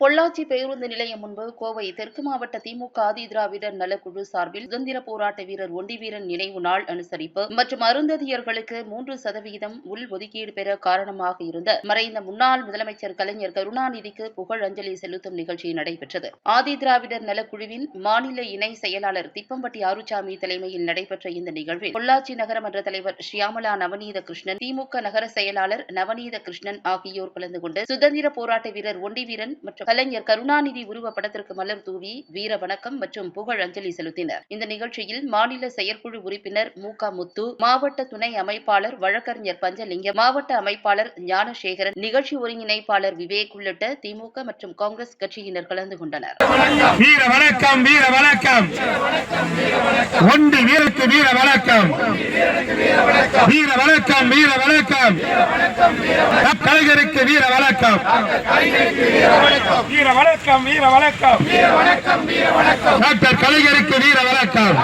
பொள்ளாச்சி பேருந்து நிலையம் முன்பு கோவை தெற்கு மாவட்ட திமுக ஆதி திராவிடர் நலக்குழு சார்பில் சுதந்திர போராட்ட வீரர் ஒண்டி வீரன் நினைவு நாள் அனுசரிப்பு மற்றும் அருந்ததியர்களுக்கு மூன்று சதவீதம் உள் ஒதுக்கீடு பெற காரணமாக இருந்த மறைந்த முன்னாள் முதலமைச்சர் கலைஞர் கருணாநிதிக்கு புகழ் அஞ்சலி செலுத்தும் நிகழ்ச்சி நடைபெற்றது. ஆதி திராவிடர் நலக்குழுவின் மாநில இணை செயலாளர் திப்பம்பட்டி ஆறுசாமி தலைமையில் நடைபெற்ற இந்த நிகழ்வில் பொள்ளாச்சி நகரமன்ற தலைவர் ஷியாமலா நவநீத கிருஷ்ணன் திமுக நகர செயலாளர் நவநீத கிருஷ்ணன் ஆகியோர் கலந்து கொண்டு சுதந்திர போராட்ட வீரர் ஒண்டி வீரன் மற்றும் கலைஞர் கருணாநிதி உருவப்படத்திற்கு மலர் தூவி வீர வணக்கம் மற்றும் புகழ் அஞ்சலி செலுத்தினர். இந்த நிகழ்ச்சியில் மாநில செயற்குழு உறுப்பினர் மு முத்து மாவட்ட துணை அமைப்பாளர் வழக்கறிஞர் பஞ்சலிங்கம் மாவட்ட அமைப்பாளர் ஞானசேகரன் நிகழ்ச்சி ஒருங்கிணைப்பாளர் விவேக் உள்ளிட்ட திமுக மற்றும் காங்கிரஸ் கட்சியினர் கலந்து கொண்டனர். வீர வணக்கம் வீர வணக்கம். ஒன்று வீரக்கு வீர வணக்கம். வீர வணக்கம் வீர வணக்கம். கலைஞருக்கு வீர வணக்கம். வீர வணக்கம் வீர வணக்கம் வீர வணக்கம் டாக்டர் கலைஞருக்கு வீர வணக்கம்